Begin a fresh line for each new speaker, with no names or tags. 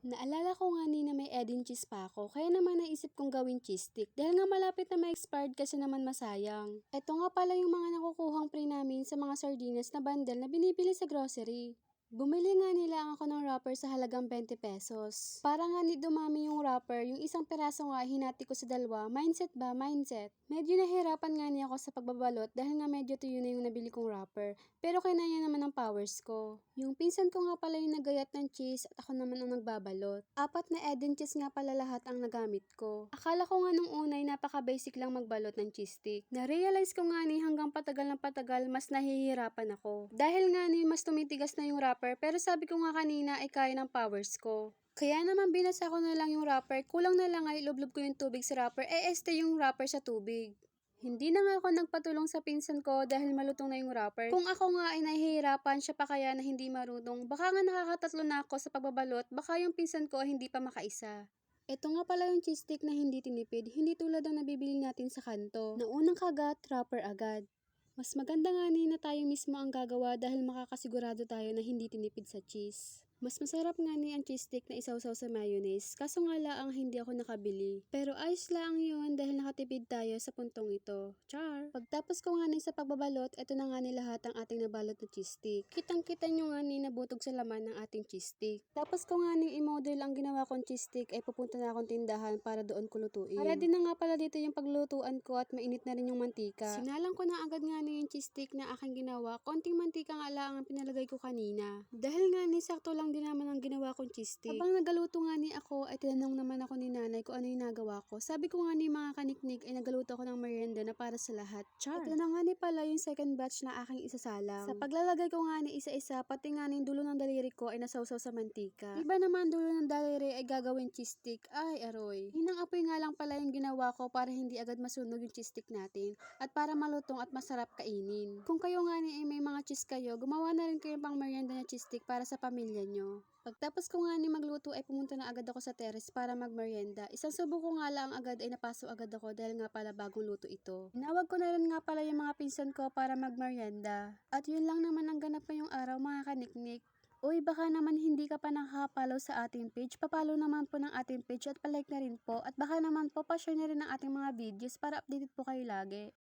Naalala ko nga ni na may Edin cheese pa ako, kaya naman naisip kong gawin cheese stick dahil nga malapit na ma-expired kasi naman masayang. Ito nga pala yung mga nakukuhang pre namin sa mga sardinas na bundle na binibili sa grocery. Bumili nga nila ako ng wrapper sa halagang 20 pesos. Para nga ni dumami yung wrapper, yung isang peraso nga hinati ko sa dalawa, mindset ba, mindset. Medyo nahirapan nga niya ako sa pagbabalot dahil nga medyo tuyo na yung nabili kong wrapper. Pero kinaya naman ng powers ko. Yung pinsan ko nga pala yung nagayat ng cheese at ako naman ang nagbabalot. Apat na Eden cheese nga pala lahat ang nagamit ko. Akala ko nga nung unay napaka-basic lang magbalot ng cheese stick. Na-realize ko nga ni hanggang patagal ng patagal mas nahihirapan ako. Dahil nga ni mas tumitigas na yung wrapper pero sabi ko nga kanina ay kaya ng powers ko. Kaya naman binasa ko na lang yung wrapper, kulang na lang ay ilublob ko yung tubig sa wrapper, eh este yung wrapper sa tubig. Hindi na nga ako nagpatulong sa pinsan ko dahil malutong na yung wrapper. Kung ako nga ay nahihirapan, siya pa kaya na hindi marunong. Baka nga nakakatatlo na ako sa pagbabalot, baka yung pinsan ko hindi pa makaisa. Ito nga pala yung cheese stick na hindi tinipid, hindi tulad ng nabibili natin sa kanto. Na unang kagat, wrapper agad. Mas maganda nga na tayo mismo ang gagawa dahil makakasigurado tayo na hindi tinipid sa cheese. Mas masarap nga ni ang cheese stick na isawsaw sa mayonnaise, kaso nga laang hindi ako nakabili. Pero ayos lang yun dahil nakatipid tayo sa puntong ito. Char! Pagtapos ko nga ni sa pagbabalot, ito na nga ni lahat ang ating nabalot na cheese stick. Kitang-kita nyo nga ni nabutog sa laman ng ating cheese stick. Tapos ko nga ni i-model ang ginawa kong cheese stick ay pupunta na akong tindahan para doon ko lutuin. Ready na nga pala dito yung paglutuan ko at mainit na rin yung mantika. Sinalang ko na agad nga ni yung cheese stick na aking ginawa. Konting mantika nga lang ang pinalagay ko kanina. Dahil nga ni sakto lang din naman ang ginawa kong cheese stick. Habang nagaluto nga ni ako ay tinanong naman ako ni nanay kung ano yung nagawa ko. Sabi ko nga ni mga kaniknik ay nagaluto ako ng merienda na para sa lahat. Char! Ito na nga ni pala yung second batch na aking isasalang. Sa paglalagay ko nga ni isa-isa, pati nga ni dulo ng daliri ko ay nasawsaw sa mantika. Iba naman dulo ng daliri ay gagawin cheese stick. Ay, aroy. Hinang apoy nga lang pala yung ginawa ko para hindi agad masunog yung cheese stick natin at para malutong at masarap kainin. Kung kayo nga ni ay may mga cheese kayo, gumawa na rin kayo pang merienda na cheese stick para sa pamilya nyo. Pagtapos ko nga ni magluto ay pumunta na agad ako sa terrace para magmerienda. Isang subo ko nga lang agad ay napaso agad ako dahil nga pala bagong luto ito. Tinawag ko na rin nga pala yung mga pinsan ko para magmerienda. At yun lang naman ang ganap ngayong araw mga kaniknik. Uy, baka naman hindi ka pa nakaka-follow sa ating page. Papalo naman po ng ating page at palike na rin po. At baka naman po pa-share na rin ang ating mga videos para updated po kayo lagi.